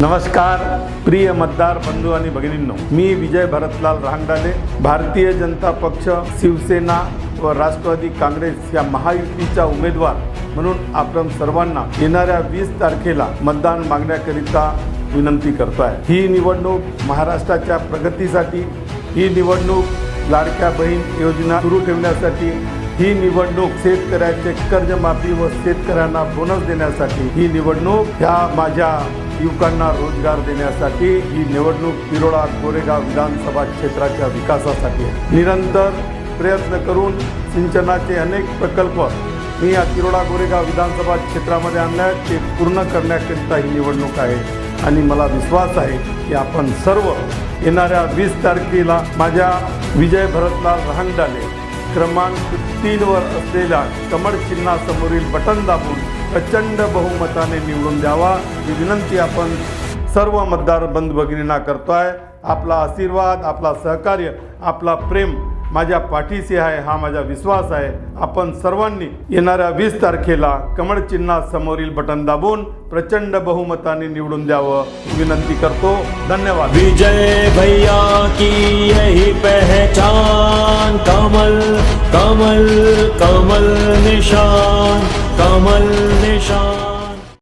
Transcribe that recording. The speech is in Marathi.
नमस्कार प्रिय मतदार बंधू आणि भगिनींनो. मी विजय भरतलाल रांगडाले भारतीय जनता पक्ष शिवसेना व राष्ट्रवादी काँग्रेस या महायुतीचा उमेदवार म्हणून आपण सर्वांना येणाऱ्या वीस तारखेला मतदान मागण्याकरिता विनंती करतो आहे ही निवडणूक महाराष्ट्राच्या प्रगतीसाठी ही निवडणूक लाडक्या बहीण योजना सुरू ठेवण्यासाठी ही निवडणूक शेतकऱ्याचे कर्जमाफी व शेतकऱ्यांना बोनस देण्यासाठी ही निवडणूक ह्या माझ्या युवकांना रोजगार देण्यासाठी ही निवडणूक तिरोडा कोरेगाव विधानसभा क्षेत्राच्या विकासासाठी आहे. निरंतर प्रयत्न करून सिंचनाचे अनेक प्रकल्प मी या तिरोडा गोरेगाव विधानसभा क्षेत्रामध्ये आणल्या ते पूर्ण करण्याकरिता ही निवडणूक आहे आणि मला विश्वास आहे की आपण सर्व येणाऱ्या वीस तारखेला माझ्या विजय भरतलाल रहांगडाले क्रमांक तीनवर असलेल्या कमळ चिन्हासमोरील बटन दाबून प्रचंड बहुमताने निवडून द्यावा. ही विनंती आपण सर्व मतदार बंद भगिनींना करतोय. आपला आशीर्वाद आपला सहकार्य आपला प्रेम माझ्या पाठीशी आहे हा माझा विश्वास आहे. आपण सर्वांनी येणाऱ्या वीस तारखेला कमळ चिन्हासमोरील बटन दाबून प्रचंड बहुमताने निवडून द्यावं. विनंती करतो. धन्यवाद. विजय भैया की यही पहचान கமல் கமல் கமல் நிஷான் கமல் நிஷான்